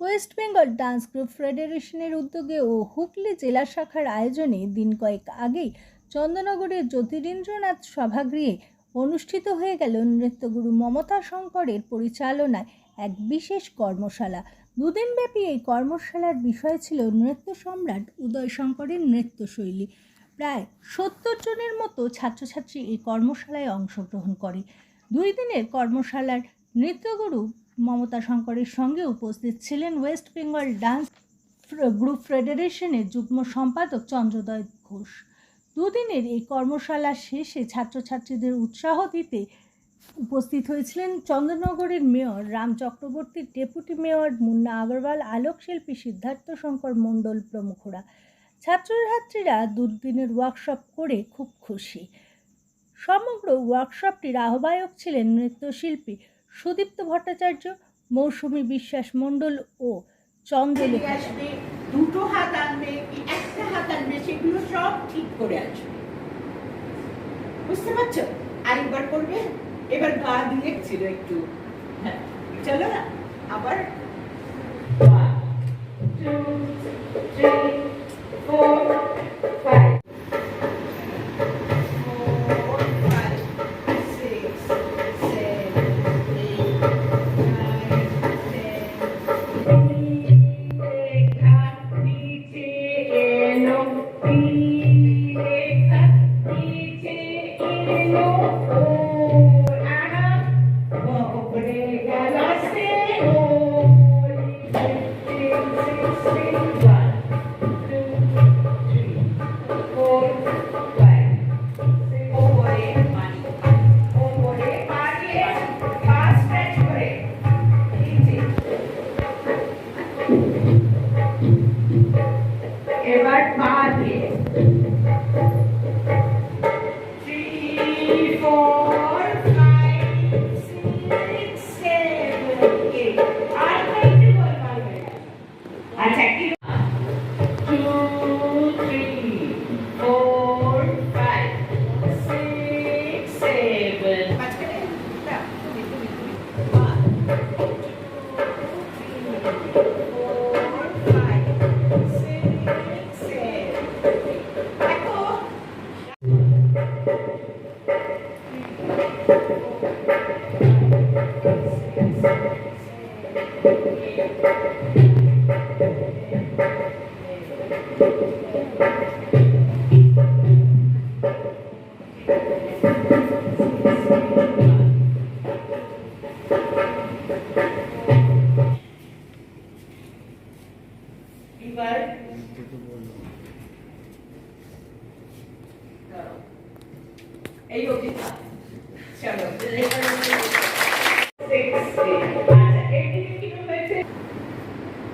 West Bengal dance group ফেডারেশনের উদ্যোগে ও হুগলি জেলা শাখার আয়োজনে দিন কয়েক আগেই চন্দ্রনগরের জ্যোতিরিন্দ্রনাথ সভাগৃহে অনুষ্ঠিত হয়ে গেল নৃত্যগুরু মমতা শঙ্করের পরিচালনায় এক বিশেষ কর্মশালা। দুদিনব্যাপী এই কর্মশালার বিষয় ছিল নৃত্য সম্রাট উদয় শঙ্করের নৃত্যশৈলী। প্রায় সত্তর জনের মতো ছাত্রছাত্রী এই কর্মশালায় অংশগ্রহণ করে। দুই দিনের কর্মশালার নৃত্যগুরু মমতা শঙ্করের সঙ্গে উপস্থিত ছিলেন ওয়েস্ট বেঙ্গল ডান্স গ্রুপ ফেডারেশনের যুগ্ম সম্পাদক চন্দ্রদয় ঘোষ। দুদিনের এই কর্মশালা শেষে ছাত্রছাত্রীদের উৎসাহ দিতে উপস্থিত হয়েছিলেন চন্দ্রনগরের mayor Ram Chakraborty deputy mayor Munna Agarwal, আলোকশিল্পী Siddhartha Shankar Mondal প্রমুখরা। ছাত্রছাত্রীরা দুদিনের ওয়ার্কশপ করে খুব খুশি। সমগ্র ওয়ার্কশপটির আহ্বায়ক ছিলেন নৃত্যশিল্পী সুদীপ্ত ভট্টাচার্য, মৌসুমী বিশ্বাস মণ্ডল ও চন্দ্রলেখা। দুটো হাত আনবে একটা হাত আনবে, সেগুলো সব ঠিক করে আসবে বুঝতে পারছ? আরেকবার করবে, এবার গা দিয়ে ছিল একটু। হ্যাঁ চলো না, আবার you.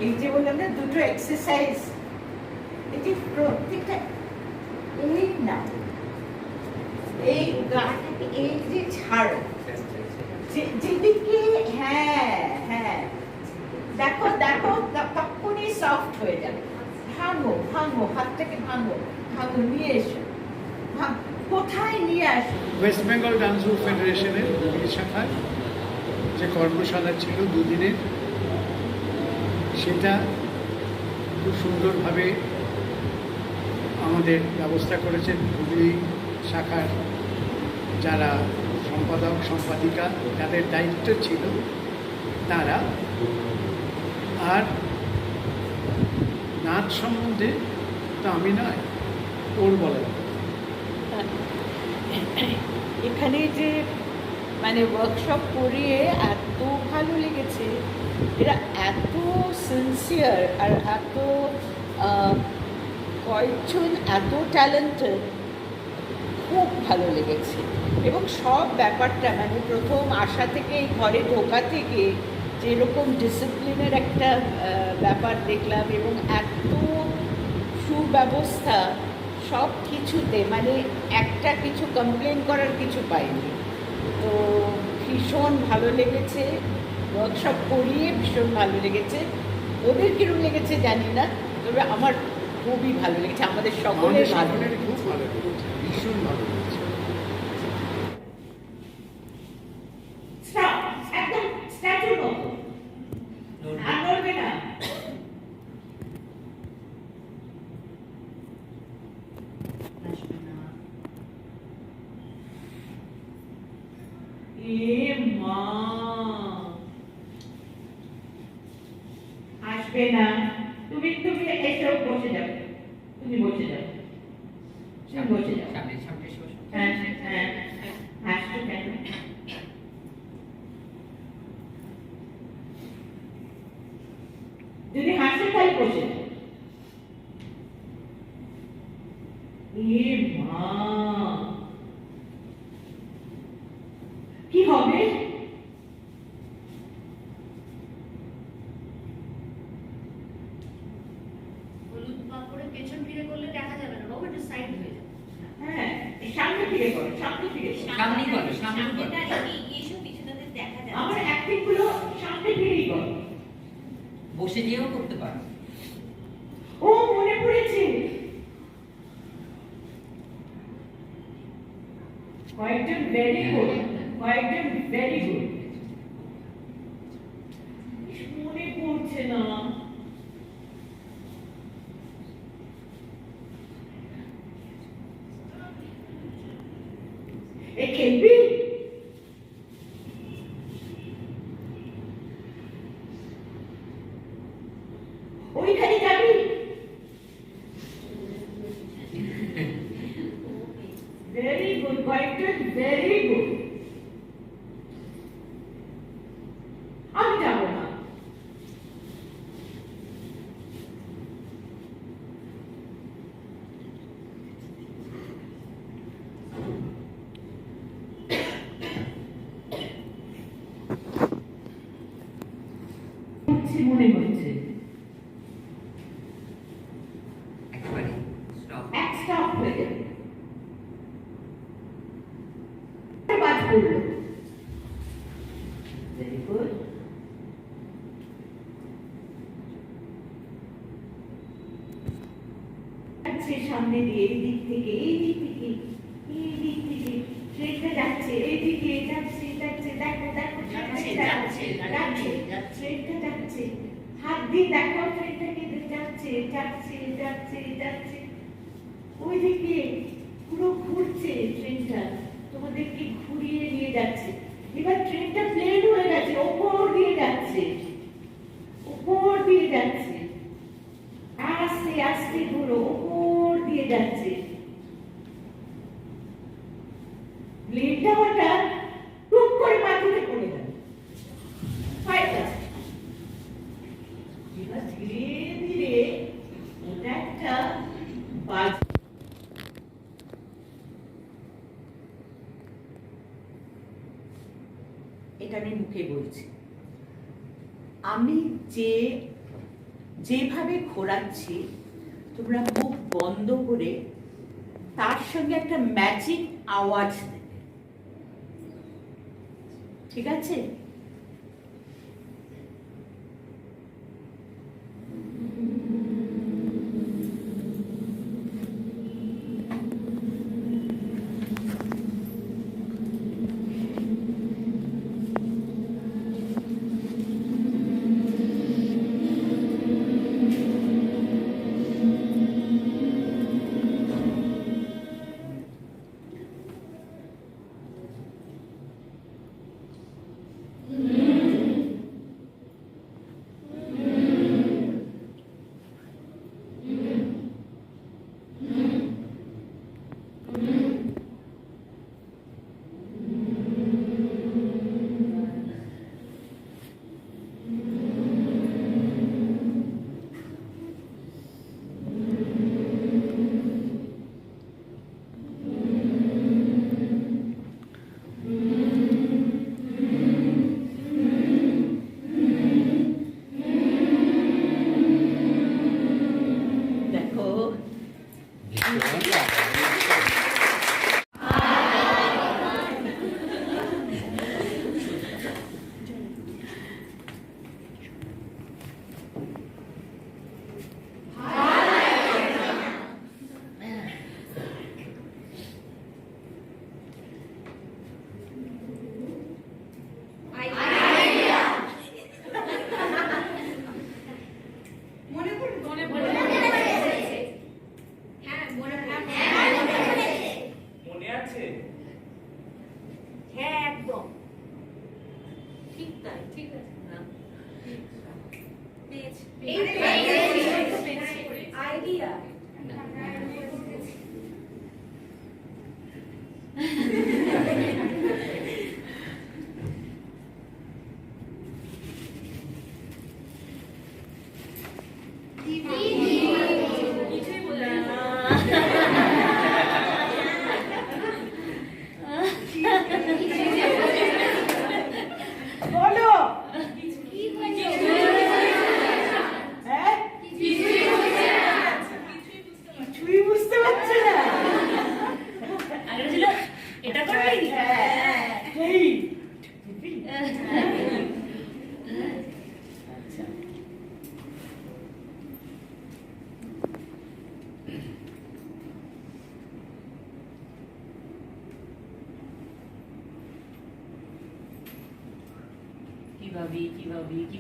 এই যে বললাম দুটো এক্সারসাইজ প্রত্যেকটা এই না। এই গাটাকে, এই যে ছাড়ো যেদিকে হ্যাঁ হ্যাঁ। দেখো দেখো তখনই সফট হয়ে যাবে। ভাঙো ভাঙো হাতটাকে ভাঙো ভাঙো, নিয়ে এসো। কোথায় নিয়ে আসো ওয়েস্ট বেঙ্গল ডান্স গ্রুপ ফেডারেশনের হুগলি শাখার যে কর্মশালা ছিল দুদিনের সেটা খুব সুন্দরভাবে আমাদের ব্যবস্থা করেছেন হুগলি শাখার যারা সম্পাদক, সম্পাদিকা, যাদের দায়িত্ব ছিল তারা আর নাচ সম্বন্ধে তো আমি নয়, ওর বলা। এখানে যে মানে ওয়ার্কশপ করিয়ে এত ভালো লেগেছে, এরা এত সিনসিয়ার আর এত কয়েকজন এত ট্যালেন্টেড খুব ভালো লেগেছে এবং সব ব্যাপারটা মানে প্রথম আসা থেকে ঘরে ঢোকা থেকে যেরকম ডিসিপ্লিনের একটা ব্যাপার দেখলাম এবং এত সুব্যবস্থা সব কিছুতে মানে একটা কিছু কমপ্লেন করার কিছু পাইনি। তো ভীষণ ভালো লেগেছে ওয়ার্কশপ করিয়ে ভীষণ ভালো লেগেছে। ওদের কিরম লেগেছে জানি না তবে আমার খুবই ভালো লেগেছে আমাদের সকলের ভালো লেগেছে ভীষণ ভালো লেগেছে Stop! একদম স্ট্যাচুর মতো আর নড়বে না হাসবে না। তুমি তুমি এসব বসে যাও। তুমি বসে যাও। তুমি বসে যাও। সামনে সামনে হ্যাঁ হ্যাঁ কেন? যদি হাসো তাহলে বসে যাও। মা। কি হবে হলুদ পাপড়ে পেছন ফিরে করলে দেখা যাবে না বাবু একটু সাইড হয়ে যাবে হ্যাঁ এই সামনে ফিরে করো সামনে ফিরে করো। সামনেই করো, সামনেই করো। সামনেটা এই- এইসব পিছনেদের দেখা যাবে আমার অ্যাক্টিংগুলো সামনে ফিরেই করো বসে যেও করতে পারো। ও মনে পড়েছে। কয়েকজন ভেরি গুড কয়েকজন ভেরি গুড মনে পড়ছে না। এ ওইখানে যাবি ভেরি গুড কয়েকজন ভেরি গুড আমি যাব না হচ্ছে মনে হচ্ছে একেবারে স্টপ এক স্টপ হয়ে যাবে পড়ল ভেরি গুড সামনে দিয়ে এই দিক থেকে এই দিক থেকে এই দিক থেকে ট্রেনটা যাচ্ছে এই দিকে যাচ্ছে যাচ্ছে দেখো দেখো যাচ্ছে, যাচ্ছে যাচ্ছে, ট্রেনটা যাচ্ছে হাত দিয়ে দেখো ট্রেনটা কিন্তু যাচ্ছে যাচ্ছে যাচ্ছে যাচ্ছে। ওইদিকে পুরো ঘুরছে ট্রেনটা। তোমাদেরকে ঘুরিয়ে নিয়ে যাচ্ছে। এবার ট্রেনটা প্লেন হয়ে গেছে, ওপর দিয়ে যাচ্ছে। ওপর দিয়ে যাচ্ছে। আস্তে আস্তে ঘুরো, ওপর দিয়ে যাচ্ছে। প্লেনটা হঠাৎ এটা আমি মুখে বলছি। আমি যে, যেভাবে ঘোরাচ্ছি, তোমরা মুখ বন্ধ করে তার সঙ্গে একটা ম্যাচিং আওয়াজ দেবে। ঠিক আছে? Amen. কি ভাবি কি